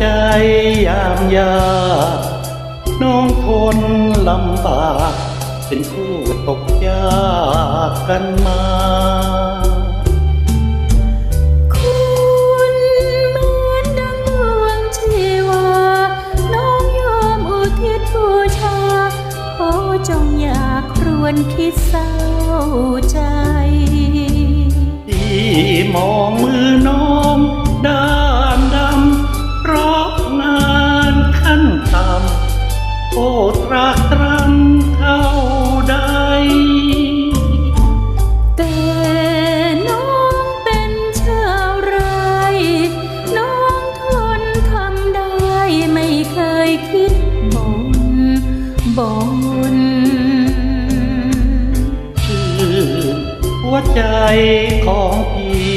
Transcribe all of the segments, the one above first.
ใจยามยากน้องทนลำบากเป็นผู้ตกยากกันมาคุณเหมือนดังดวงชีวาน้องยอมอุทิศบูชาขอจงอย่าครวนคิดเศร้าใจที่มองมือ โอ้ตรากตรำเท่าใด แต่น้องเป็นชาวไร่ น้องทนทำได้ไม่เคยคิดบ่นบ่นชื่อหัวใจของพี่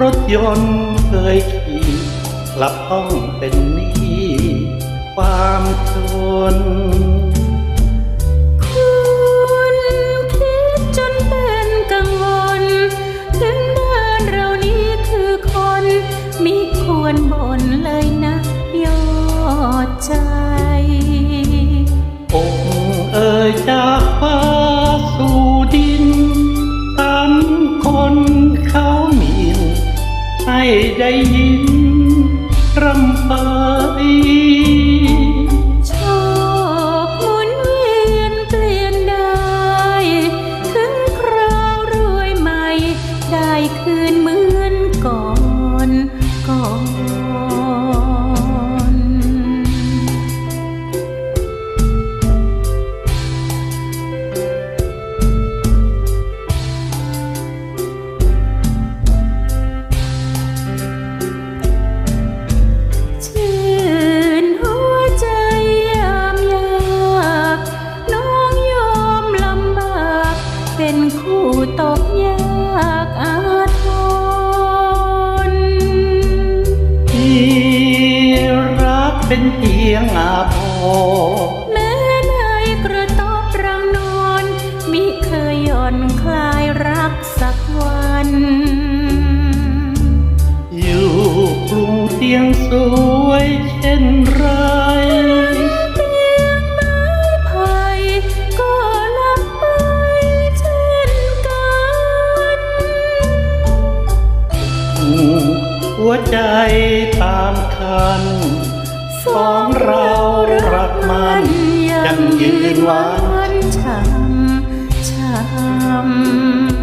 รถยนต์เคยขี่กลับต้องเป็นหนี้ ความจนคุณคิดจนเป็นกังวล ถึงเดินเรานี้คือคนมิควรบ่นเลยนะยอดใจองค์เอ่ยจากฟ้าสู่ดินตามคนเขาหมินให้ได้ยินรำไป คืนเหมือนก่อนก่อน ยงอาภรณ์แม้ในกระต๊อบรังนอนมิเคยหย่อนคลายรักสักวัน อยู่กรุงเตียงสวยเช่นไรเตียงไม้ไผ่ก็ลับไปเช่นกันหัวใจตามคัน สองเรารักมันยังยืนหวานช้ำช้ำ